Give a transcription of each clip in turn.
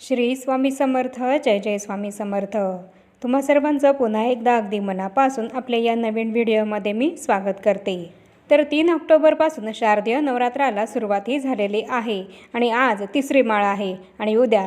श्री स्वामी समर्थ जय जय स्वामी समर्थ. तुम्हा सर्वांचं पुन्हा एकदा अगदी मनापासून आपल्या या नवीन व्हिडिओमध्ये मी स्वागत करते. तर तीन ऑक्टोबरपासून शारदीय नवरात्राला सुरुवातही झालेली आहे आणि आज तिसरी माळ आहे आणि उद्या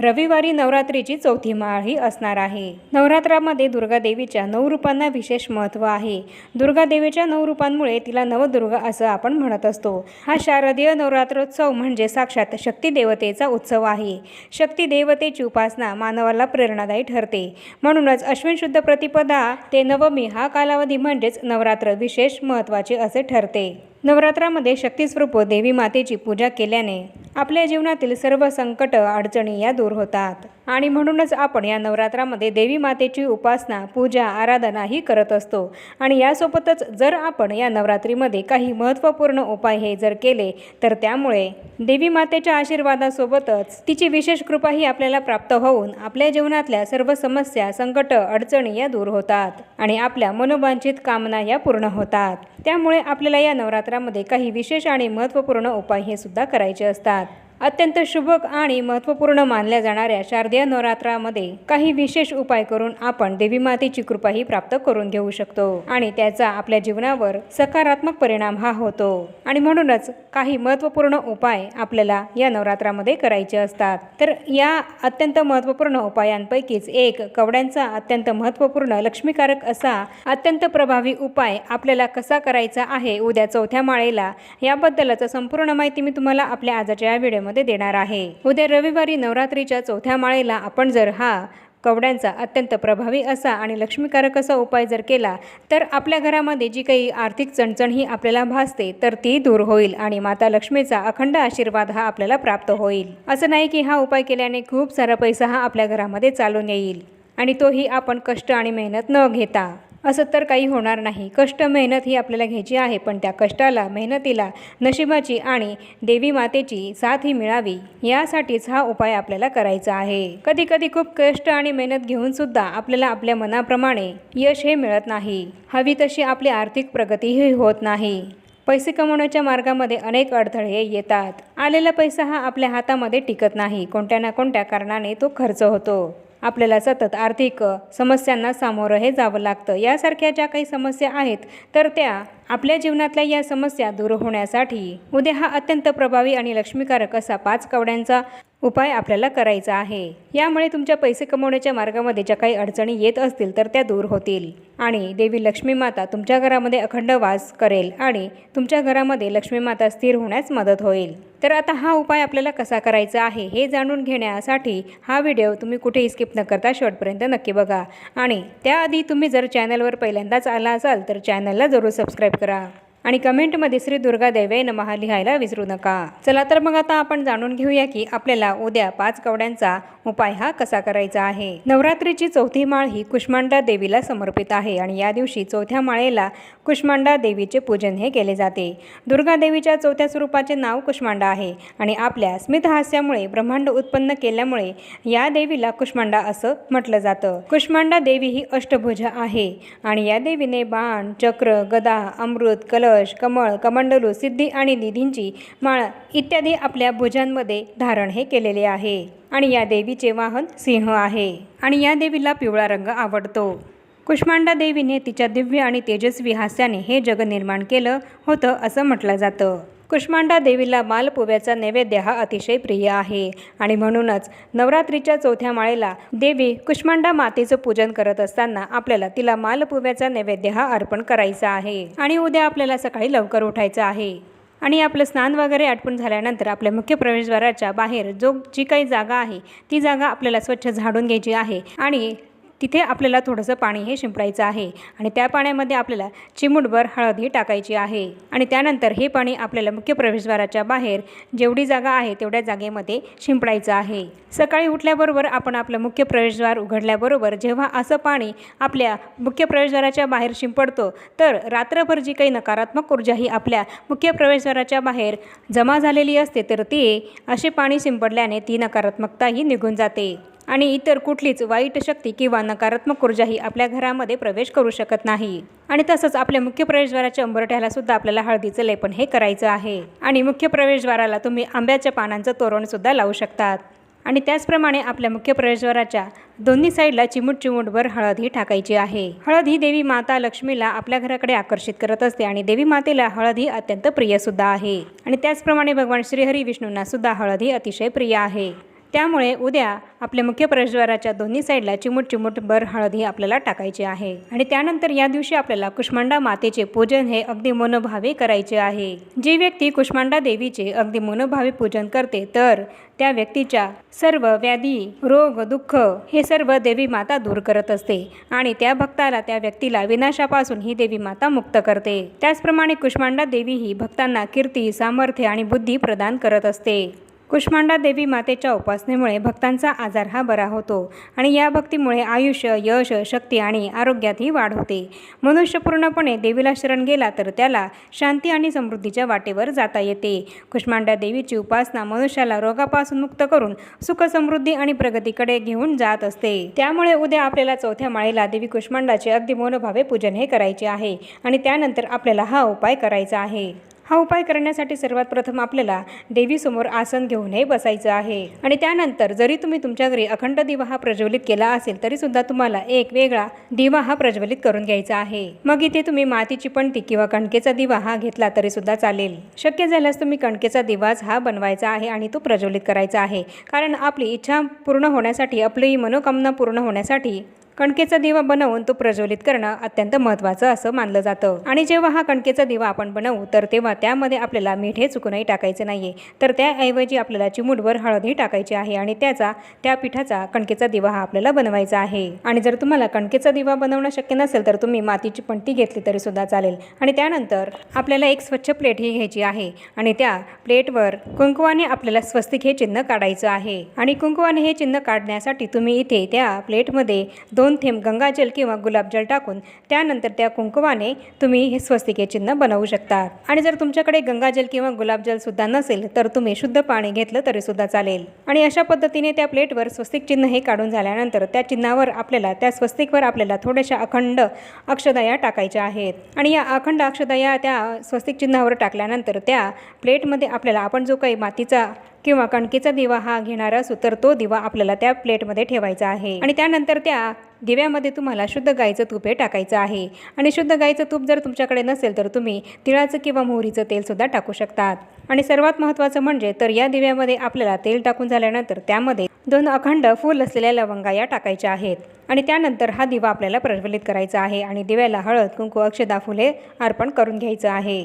रविवारी नवरात्रीची चौथी माळ ही असणार आहे. नवरात्रामध्ये दुर्गा देवीच्या नऊ रूपांना विशेष महत्त्व आहे. दुर्गा देवीच्या नऊ रूपांमुळे तिला नवदुर्गा असं आपण म्हणत असतो. हा शारदीय नवरात्रोत्सव म्हणजे साक्षात शक्ती देवतेचा उत्सव आहे. शक्ती देवतेची उपासना मानवाला प्रेरणादायी ठरते. म्हणूनच अश्विन शुद्ध प्रतिपदा ते नवमी हा कालावधी म्हणजेच नवरात्र विशेष महत्त्वाचे असे ठरते. नवरात्रामध्ये शक्तिस्वरूप देवी मातेची पूजा केल्याने आपल्या जीवनातील सर्व संकट अडचणी या दूर होतात. आणि म्हणूनच आपण या नवरात्रामध्ये देवी मातेची उपासना पूजा आराधनाही करत असतो. आणि यासोबतच जर आपण या नवरात्रीमध्ये काही महत्त्वपूर्ण उपाय हे जर केले तर त्यामुळे देवी मातेच्या आशीर्वादासोबतच तिची विशेष कृपाही आपल्याला प्राप्त होऊन आपल्या जीवनातल्या सर्व समस्या संकट अडचणी या दूर होतात आणि आपल्या मनोवांछित कामना या पूर्ण होतात. त्यामुळे आपल्याला या नवरात्रामध्ये काही विशेष आणि महत्त्वपूर्ण उपाय हे सुद्धा करायचे असतात. अत्यंत शुभ आणि महत्त्वपूर्ण मानल्या जाणाऱ्या शारदीय नवरात्रामध्ये काही विशेष उपाय करून आपण देवी मातेची कृपाही प्राप्त करून घेऊ शकतो. आणि त्याचा आपल्या जीवनावर सकारात्मक परिणाम हा होतो. आणि म्हणूनच काही महत्त्वपूर्ण उपाय आपल्याला या नवरात्रामध्ये करायचे असतात. तर या अत्यंत महत्त्वपूर्ण उपायांपैकीच एक कवड्यांचा अत्यंत महत्त्वपूर्ण लक्ष्मीकारक असा अत्यंत प्रभावी उपाय आपल्याला कसा करायचा आहे उद्या चौथ्या माळेला याबद्दलच संपूर्ण माहिती मी तुम्हाला आपल्या आजच्या या व्हिडिओ मध्ये देणार आहे. उद्या रविवारी नवरात्रीच्या चौथ्या माळेला आपण जर हा कवड्यांचा अत्यंत प्रभावी असा आणि लक्ष्मीकारक असा उपाय जर केला तर आपल्या घरामध्ये जी काही आर्थिक चणचण ही आपल्याला भासते तर ती दूर होईल आणि माता लक्ष्मीचा अखंड आशीर्वाद हा आपल्याला प्राप्त होईल. असं नाही की हा उपाय केल्याने खूप सारा पैसा हा आपल्या घरामध्ये चालून येईल आणि तोही आपण कष्ट आणि मेहनत न घेता. असं तर काही होणार नाही. कष्ट मेहनत ही आपल्याला घ्यायची आहे पण त्या कष्टाला मेहनतीला नशिबाची आणि देवी मातेची साथ ही मिळावी यासाठीच हा उपाय आपल्याला करायचा आहे. कधी कधी खूप कष्ट आणि मेहनत घेऊन सुद्धा आपल्याला आपल्या मनाप्रमाणे यश हे मिळत नाही. हवी तशी आपली आर्थिक प्रगतीही होत नाही. पैसे कमवण्याच्या मार्गामध्ये अनेक अडथळे येतात. आलेला पैसा हा आपल्या हातामध्ये टिकत नाही. कोणत्या ना कोणत्या कारणाने तो खर्च होतो. आपल्याला सतत आर्थिक समस्यांना सामोरं हे जावं लागतं. यासारख्या ज्या काही समस्या आहेत तर त्या आपल्या जीवनातल्या या समस्या दूर होण्यासाठी उद्या हा अत्यंत प्रभावी आणि लक्ष्मीकारक असा पाच कवड्यांचा उपाय आपल्याला करायचा आहे. यामुळे तुमच्या पैसे कमवण्याच्या मार्गामध्ये ज्या काही अडचणी येत असतील तर त्या दूर होतील. आणि देवी लक्ष्मी माता तुमच्या घरामध्ये अखंड वास करेल आणि तुमच्या घरामध्ये लक्ष्मी माता स्थिर होण्यास मदत होईल. तर आता हा उपाय आपल्याला कसा करायचा आहे हे जाणून घेण्यासाठी हा व्हिडिओ तुम्ही कुठेही स्किप न करता शेवटपर्यंत नक्की बघा. आणि त्याआधी तुम्ही जर चॅनलवर पहिल्यांदाच आला असाल तर चॅनलला जरूर सबस्क्राईब करा. आणि कमेंटमध्ये श्री दुर्गा देवे नमहा लिहायला विसरू नका. चला तर मग आता आपण जाणून घेऊया की आपल्याला उद्या पाच कवड्यांचा उपाय हा कसा करायचा आहे. नवरात्रीची चौथी माळ ही कुष्मांडा देवीला समर्पित आहे आणि या दिवशी चौथ्या माळेला कुष्मांडा देवीचे पूजन हे केले जाते. दुर्गा देवीच्या चौथ्या स्वरूपाचे नाव कुष्मांडा आहे आणि आपल्या स्मितहास्यामुळे ब्रह्मांड उत्पन्न केल्यामुळे या देवीला कुष्मांडा असं म्हटलं जातं. कुष्मांडा देवी ही अष्टभुज आहे आणि या देवीने बाण चक्र गदा अमृत कलश कमळ कमंडलू सिद्धी आणि निधींची माळ इत्यादी आपल्या भुजांमध्ये धारण हे केलेले आहे. आणि या देवीचे वाहन सिंह आहे. आणि या देवीला पिवळा रंग आवडतो. कुष्मांडा देवीने तिच्या दिव्य आणि तेजस्वी हास्याने हे जग निर्माण केलं होतं असं म्हटलं जातं. कुष्मांडा देवीला मालपुव्याचा नैवेद्य हा अतिशय प्रिय आहे. आणि म्हणूनच नवरात्रीच्या चौथ्या माळेला देवी कुष्मांडा मातेचं पूजन करत असताना आपल्याला तिला मालपुव्याचा नैवेद्य हा अर्पण करायचा आहे. आणि उद्या आपल्याला सकाळी लवकर उठायचं आहे. आणि आपलं स्नान वगैरे आटपून झाल्यानंतर आपल्या मुख्य प्रवेशद्वाराच्या बाहेर जो जी काही जागा आहे ती जागा आपल्याला स्वच्छ झाडून घ्यायची आहे. आणि तिथे आपल्याला थोडंसं पाणी हे शिंपडायचं आहे आणि त्या पाण्यामध्ये आपल्याला चिमूटभर हळदही टाकायची आहे. आणि त्यानंतर हे पाणी आपल्याला मुख्य प्रवेशद्वाराच्या बाहेर जेवढी जागा आहे तेवढ्या जागेमध्ये शिंपडायचं आहे. सकाळी उठल्याबरोबर आपण आपलं मुख्य प्रवेशद्वार उघडल्याबरोबर जेव्हा असं पाणी आपल्या मुख्य प्रवेशद्वाराच्या बाहेर शिंपडतो तर रात्रभर जी काही नकारात्मक ऊर्जा ही आपल्या मुख्य प्रवेशद्वाराच्या बाहेर जमा झालेली असते तर ती असे पाणी शिंपडल्याने ती नकारात्मकता ही निघून जाते. आणि इतर कुठलीच वाईट शक्ती किंवा नकारात्मक ऊर्जाही आपल्या घरामध्ये प्रवेश करू शकत नाही. आणि तसंच आपल्या मुख्य प्रवेशद्वाराच्या अंबरठ्याला सुद्धा आपल्याला हळदीचं लेपन हे करायचं आहे. आणि मुख्य प्रवेशद्वाराला तुम्ही आंब्याच्या पानांचं तोरण सुद्धा लावू शकतात. आणि त्याचप्रमाणे आपल्या मुख्य प्रवेशद्वाराच्या दोन्ही साईडला चिमूट चिमूटभर हळद ही टाकायची आहे. हळद ही देवी माता लक्ष्मीला आपल्या घराकडे आकर्षित करत असते आणि देवी मातेला हळद ही अत्यंत प्रिय सुद्धा आहे. आणि त्याचप्रमाणे भगवान श्रीहरी विष्णूंना सुद्धा हळद ही अतिशय प्रिय आहे. त्यामुळे उद्या आपल्या मुख्य प्रवेशद्वाराच्या दोन्ही साईडला चिमूट चिमूट बर हळद ही आपल्याला टाकायची आहे. आणि त्यानंतर या दिवशी आपल्याला कुष्मांडा मातेचे पूजन हे अगदी मनोभावे करायचे आहे. जी व्यक्ती कुष्मांडा देवीचे अगदी मनोभावे पूजन करते तर त्या व्यक्तीच्या सर्व व्याधी रोग दुःख हे सर्व देवी माता दूर करत असते आणि त्या भक्ताला त्या व्यक्तीला विनाशापासून ही देवी माता मुक्त करते. त्याचप्रमाणे कुष्मांडा देवी ही भक्तांना कीर्ती सामर्थ्य आणि बुद्धी प्रदान करत असते. कुष्मांडा देवी मातेच्या उपासनेमुळे भक्तांचा आजार हा बरा होतो आणि या भक्तीमुळे आयुष्य यश शक्ती आणि आरोग्यातही वाढ होते. मनुष्य पूर्णपणे देवीला शरण गेला तर त्याला शांती आणि समृद्धीच्या वाटेवर जाता येते. कुष्मांडा देवीची उपासना मनुष्याला रोगापासून मुक्त करून सुख समृद्धी आणि प्रगतीकडे घेऊन जात असते. त्यामुळे उद्या आपल्याला चौथ्या माळेला देवी कुष्मांडाचे अगदी मनोभावे पूजन हे करायचे आहे आणि त्यानंतर आपल्याला हा उपाय करायचा आहे. हा उपाय करण्यासाठी सर्वात प्रथम आपल्याला देवीसमोर आसन घेऊन हे बसायचं आहे. आणि त्यानंतर जरी तुम्ही तुमच्या घरी अखंड दिवा हा प्रज्वलित केला असेल तरी सुद्धा तुम्हाला एक वेगळा दिवा हा प्रज्वलित करून घ्यायचा आहे. मग इथे तुम्ही मातीची पणती किंवा कणकेचा दिवा हा घेतला तरी सुद्धा चालेल. शक्य झाल्यास तुम्ही कणकेचा दिवाच हा बनवायचा आहे आणि तो प्रज्वलित करायचा आहे. कारण आपली इच्छा पूर्ण होण्यासाठी आपली मनोकामना पूर्ण होण्यासाठी कणकेचा दिवा बनवून तो प्रज्वलित करणं अत्यंत महत्त्वाचं असं मानलं जातं. आणि जेव्हा हा कणकेचा दिवा आपण बनवू तर तेव्हा त्यामध्ये आपल्याला मीठ हे चुकूनही टाकायचं नाही आहे तर त्याऐवजी आपल्याला चिमूटभर हळदही टाकायची आहे आणि त्याचा त्या पिठाचा कणकेचा दिवा हा आपल्याला बनवायचा आहे. आणि जर तुम्हाला कणकेचा दिवा बनवणं शक्य नसेल तर तुम्ही मातीची पणती घेतली तरी सुद्धा चालेल. आणि त्यानंतर आपल्याला एक स्वच्छ प्लेट ही घ्यायची आहे आणि त्या प्लेटवर कुंकवाने आपल्याला स्वस्तिक हे चिन्ह काढायचं आहे. आणि कुंकवाने हे चिन्ह काढण्यासाठी तुम्ही इथे त्या प्लेटमध्ये दोन दोन थेंब गंगाजल किंवा गुलाबजल टाकून त्यानंतर त्या कुंकवाने तुम्ही हे स्वस्तिके चिन्ह बनवू शकता. आणि जर तुमच्याकडे गंगाजल किंवा गुलाबजल सुद्धा नसेल तर तुम्ही शुद्ध पाणी घेतलं तरी सुद्धा चालेल. आणि अशा पद्धतीने त्या प्लेटवर स्वस्तिक चिन्ह हे काढून झाल्यानंतर त्या चिन्हावर आपल्याला त्या स्वस्तिकवर आपल्याला थोड्याशा अखंड अक्षदया टाकायच्या आहेत. आणि या अखंड अक्षदया त्या स्वस्तिक चिन्हावर टाकल्यानंतर त्या प्लेटमध्ये आपल्याला आपण जो काही मातीचा किंवा कणकेचा दिवा हा घेणार असू तर तो दिवा आपल्याला त्या प्लेटमध्ये ठेवायचा आहे. आणि त्यानंतर त्या दिव्यामध्ये तुम्हाला शुद्ध गाईचं तूप हे टाकायचं आहे. आणि शुद्ध गाईचं तूप जर तुमच्याकडे नसेल तर तुम्ही तिळाचं किंवा मोहरीचं तेलसुद्धा टाकू शकतात. आणि सर्वात महत्त्वाचं म्हणजे तर या दिव्यामध्ये आपल्याला तेल टाकून झाल्यानंतर त्यामध्ये दोन अखंड फूल असलेल्या लवंगा या टाकायच्या आहेत. आणि त्यानंतर हा दिवा आपल्याला प्रज्वलित करायचा आहे आणि दिव्याला हळद कुंकू अक्षदा फुले अर्पण करून घ्यायचं आहे.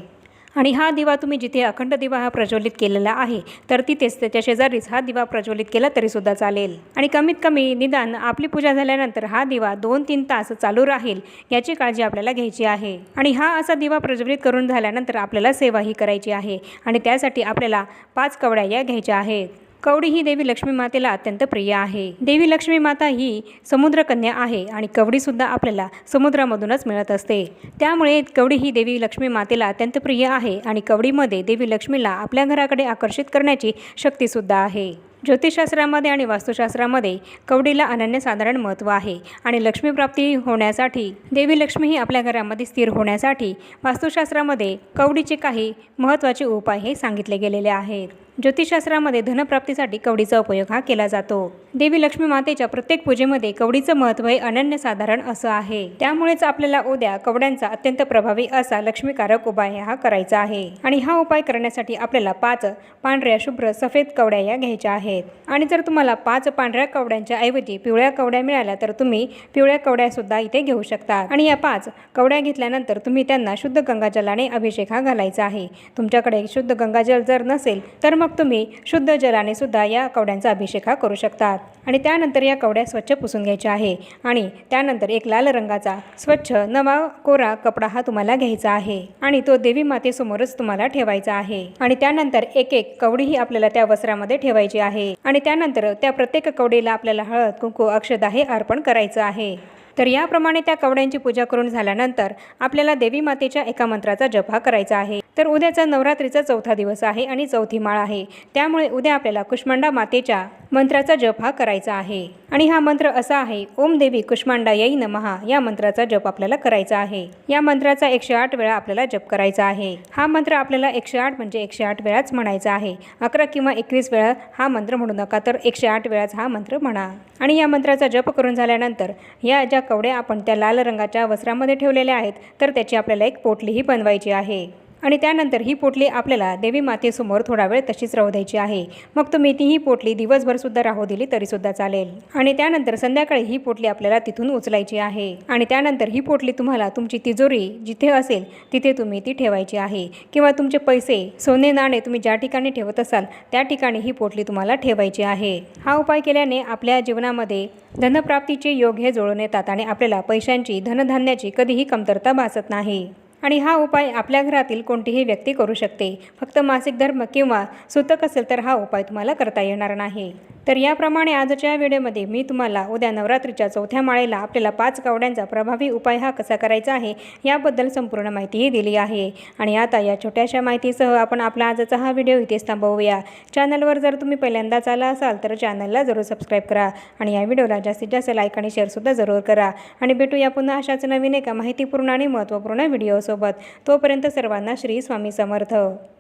आणि हा दिवा तुम्ही जिथे अखंड दिवा हा प्रज्वलित केलेला आहे तर तिथेच त्याच्या शेजारीच हा दिवा प्रज्वलित केला तरीसुद्धा चालेल. आणि कमीत कमी निदान आपली पूजा झाल्यानंतर हा दिवा दोन तीन तास चालू राहील याची काळजी आपल्याला घ्यायची आहे. आणि हा असा दिवा प्रज्वलित करून झाल्यानंतर आपल्याला सेवाही करायची आहे आणि त्यासाठी आपल्याला पाच कवड्या या घ्यायच्या आहेत. कवडी ही देवी लक्ष्मी मातेला अत्यंत प्रिय आहे. देवी लक्ष्मी माता ही समुद्रकन्या आहे आणि कवडीसुद्धा आपल्याला समुद्रामधूनच मिळत असते. त्यामुळे कवडी ही देवी लक्ष्मी मातेला अत्यंत प्रिय आहे आणि कवडीमध्ये देवी लक्ष्मीला आपल्या घराकडे आकर्षित करण्याची शक्तीसुद्धा आहे. ज्योतिषशास्त्रामध्ये आणि वास्तुशास्त्रामध्ये कवडीला अनन्यसाधारण महत्त्व आहे आणि लक्ष्मीप्राप्ती होण्यासाठी देवी लक्ष्मी ही आपल्या घरामध्ये स्थिर होण्यासाठी वास्तुशास्त्रामध्ये कवडीचे काही महत्त्वाचे उपाय हे सांगितले गेलेले आहेत. ज्योतिषशास्त्रामध्ये धनप्राप्तीसाठी कवडीचा उपयोग हा केला जातो. देवी लक्ष्मी मातेच्या प्रत्येक पूजेमध्ये कवडीचं महत्त्व हे अनन्यसाधारण असं आहे. त्यामुळेच आपल्याला उद्या कवड्यांचा अत्यंत प्रभावी असा लक्ष्मीकारक उपाय हा करायचा आहे. आणि हा उपाय करण्यासाठी आपल्याला पाच पांढऱ्या शुभ्र सफेद कवड्या या घ्यायच्या आहेत. आणि जर तुम्हाला पाच पांढऱ्या कवड्यांच्या ऐवजी पिवळ्या कवड्या मिळाल्या तर तुम्ही पिवळ्या कवड्या सुद्धा इथे घेऊ शकता. आणि या पाच कवड्या घेतल्यानंतर तुम्ही त्यांना शुद्ध गंगाजलाने अभिषेक हा घालायचा आहे. तुमच्याकडे शुद्ध गंगाजल जर नसेल तर मग तुम्ही शुद्ध जलाने सुद्धा या कवड्यांचा अभिषेक हा करू शकतात. आणि त्यानंतर या कवड्या स्वच्छ पुसून घ्यायच्या आहे. आणि त्यानंतर एक लाल रंगाचा स्वच्छ नवा कोरा कपडा हा तुम्हाला घ्यायचा आहे. आणि तो देवी मातेसमोरच तुम्हाला ठेवायचा आहे. आणि त्यानंतर एक एक कवडी ही आपल्याला त्या वस्त्रामध्ये ठेवायची आहे. आणि त्यानंतर त्या प्रत्येक कवडीला आपल्याला हळद कुंकू अक्षदा हे अर्पण करायचं आहे. तर याप्रमाणे त्या कवड्यांची पूजा करून झाल्यानंतर आपल्याला देवी मातेच्या एका मंत्राचा जप हा करायचा आहे. तर उद्याचा नवरात्रीचा चौथा दिवस आहे आणि चौथी माळ आहे. त्यामुळे उद्या आपल्याला कुष्मांडा मातेच्या मंत्राचा जप हा करायचा आहे. आणि हा मंत्र असा आहे ओम देवी कुष्मांडा यई नमहा या मंत्राचा जप आपल्याला करायचा आहे. या मंत्राचा एकशे आठ वेळा आपल्याला जप करायचा आहे. हा मंत्र आपल्याला एकशे आठ म्हणजे एकशे आठ वेळाच म्हणायचा आहे. अकरा किंवा एकवीस वेळा हा मंत्र म्हणू नका तर एकशे आठ वेळाच हा मंत्र म्हणा. आणि या मंत्राचा जप करून झाल्यानंतर या ज्या कवड्या आपण त्या लाल रंगाच्या वस्त्रामध्ये ठेवलेल्या आहेत तर त्याची आपल्याला एक पोटलीही बनवायची आहे. आणि त्यानंतर ही पोटली आपल्याला देवी मातेसमोर थोडा वेळ तशीच राहू द्यायची आहे. मग तुम्ही ती ही पोटली दिवसभरसुद्धा राहू दिली तरीसुद्धा चालेल. आणि त्यानंतर संध्याकाळी ही पोटली आपल्याला तिथून उचलायची आहे. आणि त्यानंतर ही पोटली तुम्हाला तुमची तिजोरी जिथे असेल तिथे तुम्ही ती ठेवायची आहे. किंवा तुमचे पैसे सोने नाणे तुम्ही ज्या ठिकाणी ठेवत असाल त्या ठिकाणी ही पोटली तुम्हाला ठेवायची आहे. हा उपाय केल्याने आपल्या जीवनामध्ये धनप्राप्तीचे योग हे जुळून येतात आणि आपल्याला पैशांची धनधान्याची कधीही कमतरता भासत नाही. आणि हा उपाय आपल्या घरातील कोणतीही व्यक्ती करू शकते. फक्त मासिक धर्म किंवा सुतक असेल तर हा उपाय तुम्हाला करता येणार नाही. तर याप्रमाणे आजच्या व्हिडिओमध्ये मी तुम्हाला उद्या नवरात्रीच्या चौथ्या माळेला आपल्याला पाच कावड्यांचा प्रभावी उपाय हा कसा करायचा आहे याबद्दल संपूर्ण माहितीही दिली आहे. आणि आता या छोट्याशा माहितीसह आपण आपला आजचा हा व्हिडिओ इथेच थांबवूया. चॅनलवर जर तुम्ही पहिल्यांदाच आला असाल तर चॅनलला जरूर सबस्क्राईब करा आणि या व्हिडिओला जास्तीत जास्त लाईक आणि शेअरसुद्धा जरूर करा. आणि भेटूया पुन्हा अशाच नवीन एका माहितीपूर्ण आणि महत्त्वपूर्ण व्हिडिओसोबत. तोपर्यंत सर्वांना श्री स्वामी समर्थ.